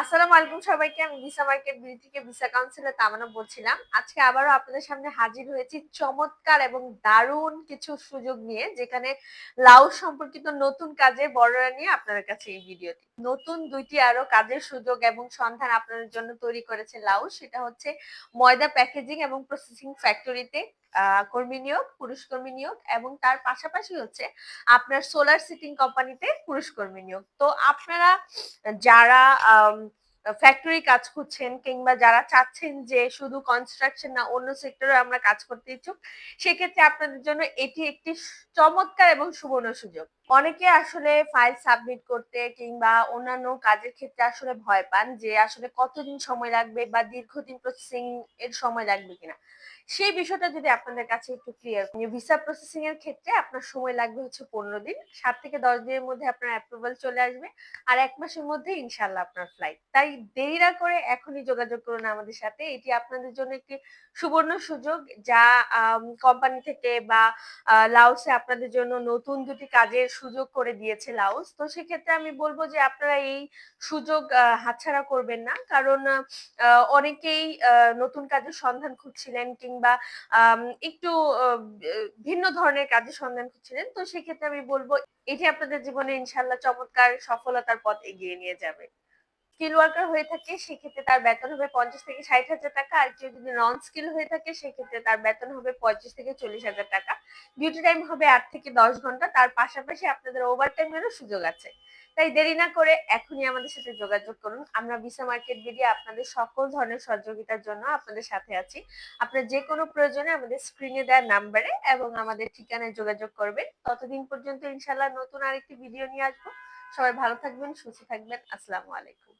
আসসালামু আলাইকুম সবাইকে, আমি ভিসা মার্কেট বিডি থেকে ভিসা কাউন্সিলর তামানা বলছিলাম। আজকে আবারও আপনাদের সামনে হাজির হয়েছি চমৎকার এবং দারুণ কিছু সুযোগ নিয়ে, যেখানে লাউস সম্পর্কিত নতুন কাজের বর্ণনা নিয়ে আপনাদের কাছে এই ভিডিওটি। নতুন দুইটি আরও কাজের সুযোগ এবং সন্ধান আপনাদের জন্য তৈরি করেছে লাউস সেটা হচ্ছে ময়দা প্যাকেজিং এবং প্রসেসিং ফ্যাক্টরিতে কর্মী নিয়োগ, পুরুষ কর্মী নিয়োগ এবং তার পাশাপাশি হচ্ছে আপনার সোলার সিটিং কোম্পানিতে পুরুষ কর্মী নিয়োগ। তো আপনারা, যারা ফ্যাক্টরি কাজ করছেন কিংবা যারা চাচ্ছেন যে শুধু কনস্ট্রাকশন না, অন্য সেক্টরে আমরা কাজ করতে ইচ্ছুক, সেক্ষেত্রে আপনাদের জন্য এটি একটি চমৎকার এবং সুবর্ণ সুযোগ। অনেকে আসলে ফাইল সাবমিট করতে কিংবা অন্যান্য কাজের ক্ষেত্রে আসলে ভয় পান যে আসলে কতদিন সময় লাগবে বা দীর্ঘদিন প্রসেসিং এর সময় লাগবে কিনা। সেই বিষয়টা যদি আপনাদের কাছে একটু ক্লিয়ার ভিসা প্রসেসিং এর ক্ষেত্রে আপনার সময় লাগবে হচ্ছে পনেরো দিন। সাত থেকে দশ দিনের মধ্যে আপনার অ্যাপ্রুভাল চলে আসবে আর এক মাসের মধ্যে ইনশাল্লাহ আপনার ফ্লাইট তাই দেরি না করে এখনই যোগাযোগ করুন আমাদের সাথে। এটি আপনাদের জন্য একটি সুবর্ণ সুযোগ যা কোম্পানি থেকে বা লাউসে আপনাদের জন্য নতুন দুটি কাজের সুযোগ করে দিয়েছে লাউস তো সেক্ষেত্রে আমি বলব যে আপনারা এই সুযোগ হাতছাড়া করবেন না। কারণ অনেকেই নতুন কাজের সন্ধান খুঁজছিলেন কিংবা একটু ভিন্ন ধরনের কাজের সন্ধান খুঁজছিলেন। তো সেক্ষেত্রে আমি বলব, এটি আপনাদের জীবনে ইনশাল্লাহ চমৎকার সফলতার পথ এগিয়ে নিয়ে যাবে। স্কিল ওয়ার্কার হয়ে থাকে, সেক্ষেত্রে তার বেতন হবে পঞ্চাশ থেকে ষাট হাজার টাকা। আর কেউ যদি নন স্কিল হয়ে থাকে, সেক্ষেত্রে তার বেতন হবে পঁয়ত্রিশ থেকে চল্লিশ হাজার টাকা। ডিউটি টাইম হবে আট থেকে দশ ঘণ্টা। তার পাশাপাশি আপনাদের ওভার টাইমেরও সুযোগ আছে। তাই দেরি না করে এখনই আমাদের সাথে যোগাযোগ করুন। আমরা ভিসা মার্কেট বিডি আপনাদের সকল ধরনের সহযোগিতার জন্য আপনাদের সাথে আছি। আপনার যে কোনো প্রয়োজনে আমাদের স্ক্রিনে দেওয়া নাম্বারে এবং আমাদের ঠিকানায় যোগাযোগ করবেন। ততদিন পর্যন্ত ইনশাল্লাহ নতুন আরেকটি ভিডিও নিয়ে আসব। সবাই ভালো থাকবেন, সুস্থ থাকবেন। আসসালামু আলাইকুম।